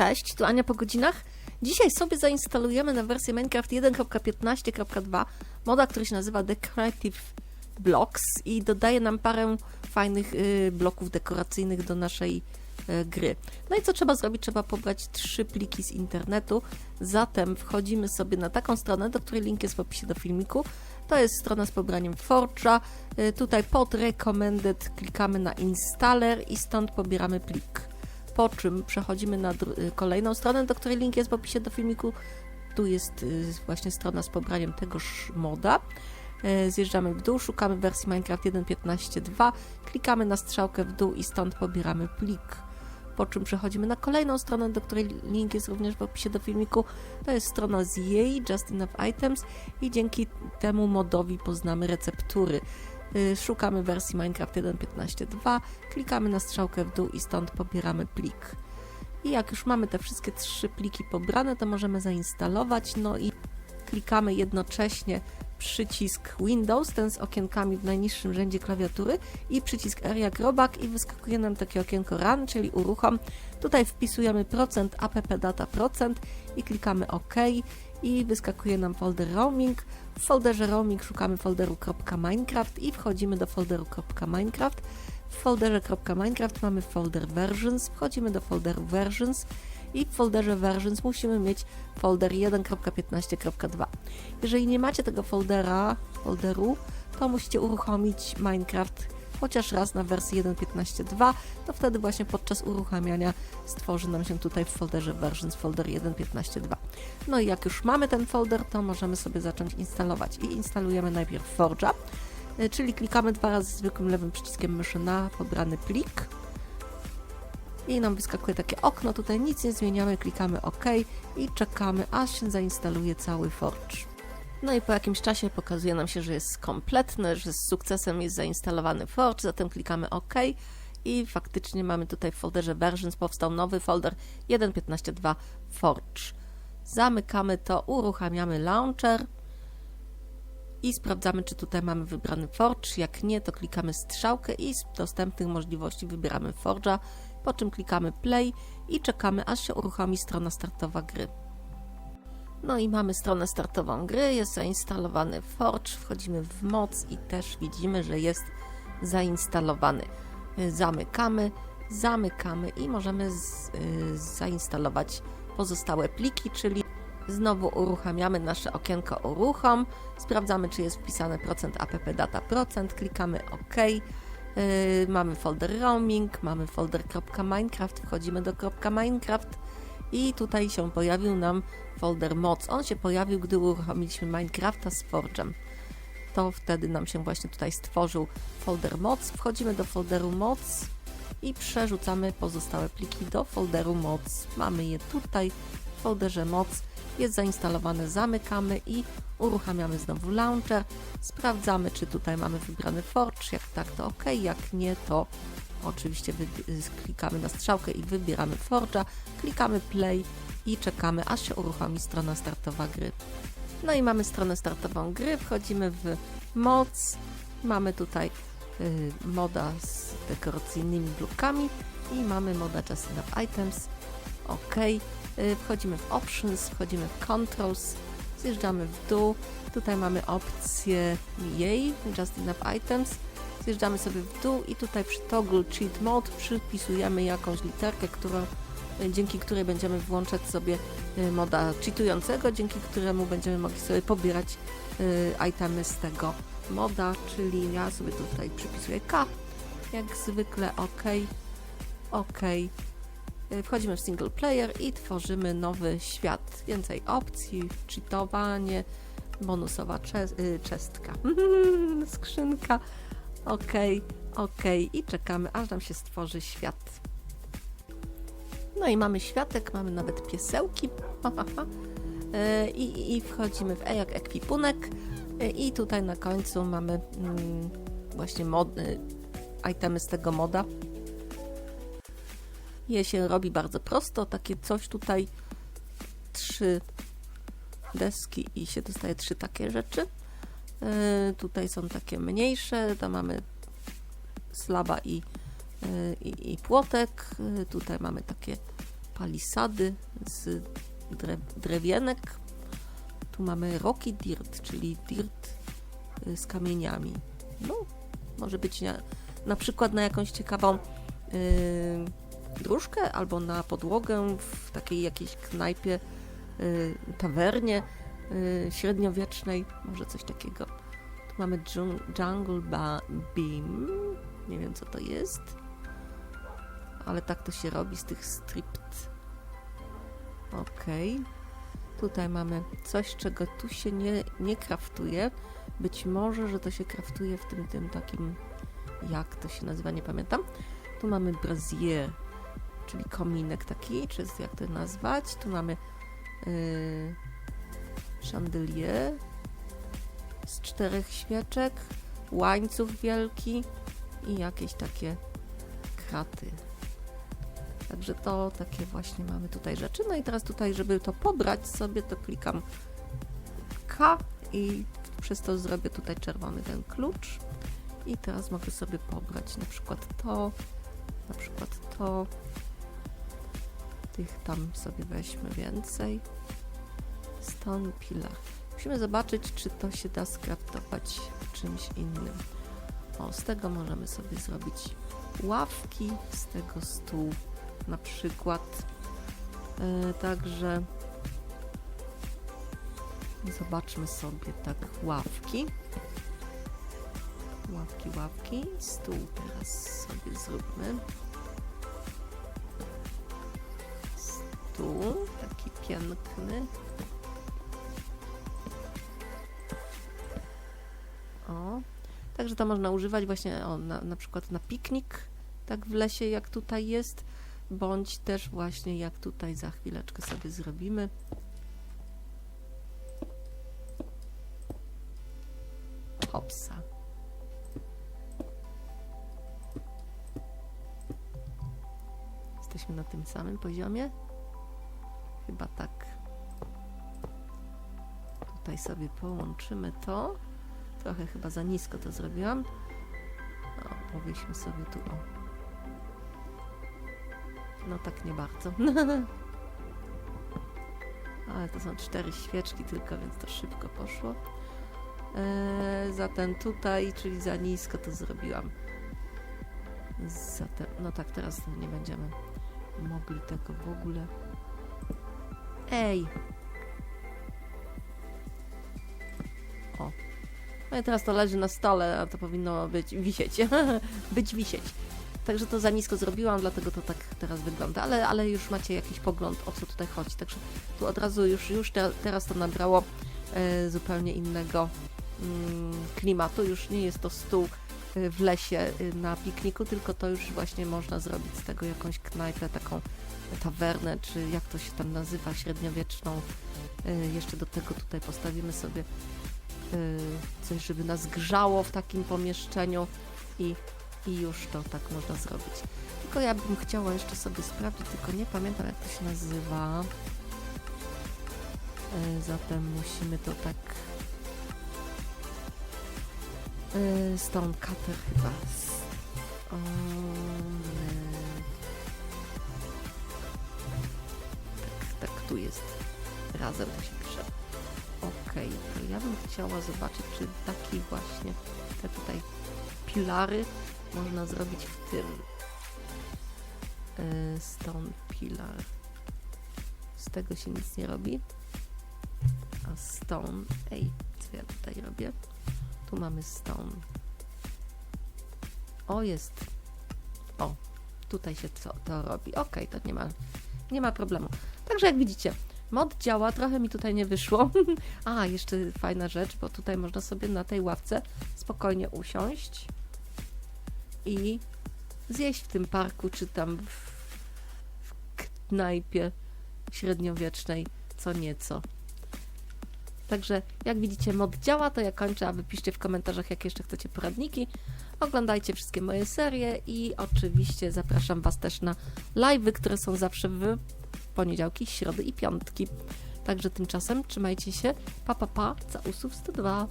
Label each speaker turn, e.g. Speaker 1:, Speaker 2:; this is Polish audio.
Speaker 1: Cześć, tu Ania po godzinach. Dzisiaj sobie zainstalujemy na wersję Minecraft 1.15.2 moda, który się nazywa Decorative Blocks i dodaje nam parę fajnych y, bloków dekoracyjnych do naszej y, gry. No i co trzeba zrobić? Trzeba pobrać trzy pliki z internetu. Zatem wchodzimy sobie na taką stronę, do której link jest w opisie do filmiku. To jest strona z pobraniem Forge'a. Y, tutaj pod Recommended klikamy na Installer i stąd pobieramy plik po czym przechodzimy na y, kolejną stronę, do której link jest w opisie do filmiku. Tu jest y, właśnie strona z pobraniem tegoż moda. E, Zjeżdżamy w dół, szukamy wersji Minecraft 1.15.2, klikamy na strzałkę w dół i stąd pobieramy plik. Po czym przechodzimy na kolejną stronę, do której link jest również w opisie do filmiku. To jest strona z jej Just Enough Items i dzięki temu modowi poznamy receptury. Y, Szukamy wersji Minecraft 1.15.2, klikamy na strzałkę w dół i stąd pobieramy plik. I jak już mamy te wszystkie trzy pliki pobrane, to możemy zainstalować, no i klikamy jednocześnie przycisk Windows, ten z okienkami w najniższym rzędzie klawiatury i przycisk R jak robak i wyskakuje nam takie okienko Run, czyli uruchom. Tutaj wpisujemy procent app data procent i klikamy OK i wyskakuje nam folder roaming. W folderze roaming szukamy folderu .minecraft i wchodzimy do folderu .minecraft. W folderze .minecraft mamy folder versions, wchodzimy do folderu versions i w folderze versions musimy mieć folder 1.15.2. Jeżeli nie macie tego foldera, folderu, to musicie uruchomić Minecraft chociaż raz na wersji 1.15.2, to wtedy właśnie podczas uruchamiania stworzy nam się tutaj w folderze versions folder 1.15.2. No i jak już mamy ten folder, to możemy sobie zacząć instalować. I instalujemy najpierw Forge'a, y, czyli klikamy dwa razy zwykłym lewym przyciskiem myszy na pobrany plik. I nam wyskakuje takie okno, tutaj nic nie zmieniamy, klikamy OK i czekamy, aż się zainstaluje cały Forge. No i po jakimś czasie pokazuje nam się, że jest kompletny, że z sukcesem jest zainstalowany Forge, zatem klikamy OK i faktycznie mamy tutaj w folderze Versions powstał nowy folder 1.15.2 Forge. Zamykamy to, uruchamiamy launcher i sprawdzamy, czy tutaj mamy wybrany Forge. Jak nie, to klikamy strzałkę i z dostępnych możliwości wybieramy Forge'a, po czym klikamy Play i czekamy, aż się uruchomi strona startowa gry. No i mamy stronę startową gry, jest zainstalowany Forge, wchodzimy w moc i też widzimy, że jest zainstalowany. Zamykamy, zamykamy i możemy z, y, zainstalować pozostałe pliki, czyli znowu uruchamiamy nasze okienko uruchom, sprawdzamy czy jest wpisane procent app data procent, klikamy OK. Yy, mamy folder roaming, mamy folder .minecraft, wchodzimy do .minecraft i tutaj się pojawił nam folder moc. On się pojawił, gdy uruchomiliśmy Minecrafta z Forge'em. To wtedy nam się właśnie tutaj stworzył folder moc. Wchodzimy do folderu moc i przerzucamy pozostałe pliki do folderu moc. Mamy je tutaj w folderze moc. Jest zainstalowane, zamykamy i uruchamiamy znowu launcher. Sprawdzamy, czy tutaj mamy wybrany Forge. Jak tak, to OK. Jak nie, to oczywiście wybi- klikamy na strzałkę i wybieramy Forge'a. Klikamy Play i czekamy, aż się uruchomi strona startowa gry. No i mamy stronę startową gry, wchodzimy w moc, mamy tutaj y, moda z dekoracyjnymi blokami i mamy moda Just Enough Items, ok, y, wchodzimy w Options, wchodzimy w Controls, zjeżdżamy w dół, tutaj mamy opcję jej, Just Enough Items, zjeżdżamy sobie w dół i tutaj przy Toggle Cheat Mode przypisujemy jakąś literkę, którą dzięki której będziemy włączać sobie y, moda cheatującego, dzięki któremu będziemy mogli sobie pobierać y, itemy z tego moda, czyli ja sobie tutaj przypisuję K, jak zwykle OK, OK. Y, Wchodzimy w single player i tworzymy nowy świat. Więcej opcji, cheatowanie, bonusowa y, czestka, skrzynka, OK, OK i czekamy, aż nam się stworzy świat. No i mamy światek, mamy nawet piesełki. E, I, I wchodzimy w E jak ekwipunek. I tutaj na końcu mamy mm, właśnie mod, y, itemy z tego moda. Je się robi bardzo prosto, takie coś tutaj. Trzy deski i się dostaje trzy takie rzeczy. E, tutaj są takie mniejsze, to mamy slaba i, y, i, płotek. Y, Tutaj mamy takie palisady z drew drewienek. Tu mamy rocky dirt, czyli dirt y, z kamieniami. No, może być na, na przykład na jakąś ciekawą y, dróżkę albo na podłogę w takiej jakiejś knajpie, y, tawernie y, średniowiecznej, może coś takiego. Tu mamy Jungle ba- Beam, nie wiem co to jest, ale tak to się robi z tych stript. Okej. Tutaj mamy coś, czego tu się nie, nie kraftuje. Być może, że to się kraftuje w tym, tym takim, jak to się nazywa, nie pamiętam. Tu mamy brazier, czyli kominek taki, czy jak to nazwać. Tu mamy yy, chandelier z czterech świeczek, łańcuch wielki i jakieś takie kraty. Także to takie właśnie mamy tutaj rzeczy. No i teraz tutaj, żeby to pobrać sobie, to klikam K i przez to zrobię tutaj czerwony ten klucz. I teraz mogę sobie pobrać na przykład to, na przykład to. Tych tam sobie weźmy więcej. Stone Pillar. Musimy zobaczyć, czy to się da skraftować czymś innym. O, z tego możemy sobie zrobić ławki, z tego stół na przykład. E, także zobaczmy sobie tak ławki. Ławki, ławki. Stół teraz sobie zróbmy. Stół taki piękny. O, także to można używać właśnie o, na, na przykład na piknik, tak w lesie jak tutaj jest, bądź też właśnie jak tutaj za chwileczkę sobie zrobimy. Hopsa. Jesteśmy na tym samym poziomie? Chyba tak. Tutaj sobie połączymy to. Trochę chyba za nisko to zrobiłam. O, powieśmy sobie tu o. No tak nie bardzo. Ale to są cztery świeczki tylko, więc to szybko poszło. Eee, zatem tutaj, czyli za nisko to zrobiłam. Zatem, no tak, teraz nie będziemy mogli tego w ogóle. Ej! O. No i teraz to leży na stole, a to powinno być wisieć. być wisieć. Także to za nisko zrobiłam, dlatego to tak teraz wygląda, ale, ale już macie jakiś pogląd, o co tutaj chodzi. Także tu od razu już, już te, teraz to nabrało e, zupełnie innego mm, klimatu. Już nie jest to stół e, w lesie e, na pikniku, tylko to już właśnie można zrobić z tego jakąś knajpę, taką tawernę, czy jak to się tam nazywa, średniowieczną. E, jeszcze do tego tutaj postawimy sobie e, coś, żeby nas grzało w takim pomieszczeniu i i już to tak można zrobić. Tylko ja bym chciała jeszcze sobie sprawdzić, tylko nie pamiętam jak to się nazywa. E, Zatem musimy to tak. Stone Cutter chyba. Tu jest. Razem to się pisze. Okej, to ja bym chciała zobaczyć, czy taki właśnie te tutaj pilary można zrobić w tym. Yy, stone pillar z tego się nic nie robi. A stone. Ej, co ja tutaj robię? Tu mamy stone. O jest. O, tutaj się to, to robi. Ok, to nie ma nie ma problemu, także jak widzicie mod działa, trochę mi tutaj nie wyszło a, jeszcze fajna rzecz, bo tutaj można sobie na tej ławce spokojnie usiąść i zjeść w tym parku, czy tam w, w knajpie średniowiecznej co nieco. Także jak widzicie mod działa, to ja kończę, a wy piszcie w komentarzach, jak jeszcze chcecie poradniki. Oglądajcie wszystkie moje serie i oczywiście zapraszam Was też na live'y, które są zawsze w poniedziałki, środy i piątki. Także tymczasem trzymajcie się. Pa, pa, pa. Causów 102.